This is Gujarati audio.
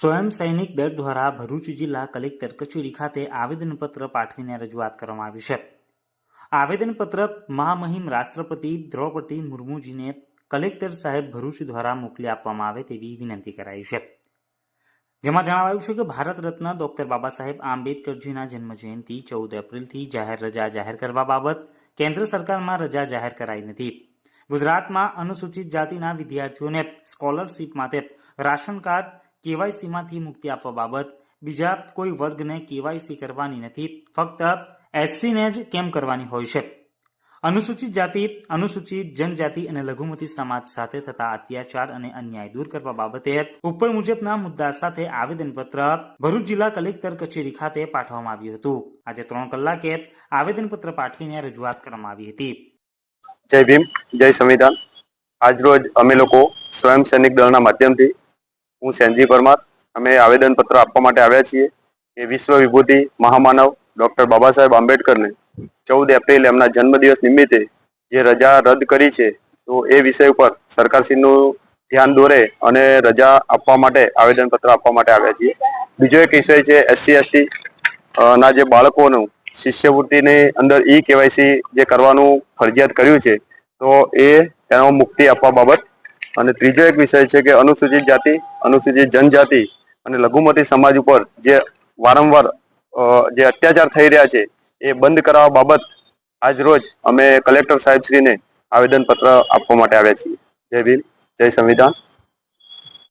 સ્વયં સૈનિક દળ દ્વારા ભરૂચ જિલ્લા કલેક્ટર કચેરી ખાતે આવેદનપત્ર પાઠવીને રજૂઆત કરવામાં આવી છે. આવેદનપત્ર મહામહિમ રાષ્ટ્રપતિ દ્રૌપદી મુર્મુજીને કલેક્ટર સાહેબ ભરૂચ દ્વારા મોકલી આપવામાં આવે તેવી વિનંતી કરાઈ છે. જેમાં જણાવાયું છે કે ભારત રત્ન ડોક્ટર બાબા સાહેબ આંબેડકરજીના જન્મજયંતિ ચૌદ એપ્રિલથી જાહેર રજા જાહેર કરવા બાબત કેન્દ્ર સરકારમાં રજા જાહેર કરાઈ નથી. ગુજરાતમાં અનુસૂચિત જાતિના વિદ્યાર્થીઓને સ્કોલરશીપ માટે રાશન કાર્ડ કેવાયસીમાંથી મુક્તિ આપવા બાબત. બીજા કોઈ વર્ગને કેવાયસી કરવાની નથી. ફક્ત એસસીને જ કેમ કરવાની હોય છે? અનુસૂચિત જાતિ, અનુસૂચિત જનજાતિ અને લઘુમતી સમાજ સાથે થતા અત્યાચાર અને અન્યાય દૂર કરવા બાબતે ઉપર મુજબના મુદ્દા સાથે આવેદનપત્ર ભરૂચ જિલ્લા કલેક્ટર કચેરી ખાતે પાઠવવામાં આવ્યું હતું. આજે ત્રણ કલાકે આવેદનપત્ર પાઠવીને રજૂઆત કરવામાં આવી હતી. જય ભીમ, જય સંવિધાન. આજરોજ અમે લોકો સ્વયં સૈનિક દળના માધ્યમથી હું સેનજી પરમાર. અમે આવેદનપત્ર આપવા માટે આવ્યા છીએ. કે વિશ્વ વિભૂતિ મહામાનવ ડોક્ટર બાબા સાહેબ આંબેડકરને ચૌદ એપ્રિલ એમના જન્મદિવસ નિમિત્તે જે રજા રદ કરી છે, તો એ વિષય ઉપર સરકારશ્રીનું ધ્યાન દોરે અને રજા આપવા માટે આવેદનપત્ર આપવા માટે આવ્યા છીએ. બીજો એક વિષય છે, એસસી, એસટી ના જે બાળકોનું શિષ્યવૃત્તિની અંદર ઈ કેવાયસી જે કરવાનું ફરજિયાત કર્યું છે, તો એ એનો મુક્તિ આપવા બાબત અને ત્રીજો એક વિષય છે કે અનુસૂચિત જાતિ, અનુસૂચિત જનજાતિ અને લઘુમતી સમાજ ઉપર જે વારંવાર જે અત્યાચાર થઈ રહ્યા છે, એ બંધ કરાવવા બાબત આજ રોજ અમે કલેક્ટર સાહેબશ્રીને આવેદન પત્ર આપવા માટે આવ્યા છીએ. જય ભીમ, જય સંવિધાન.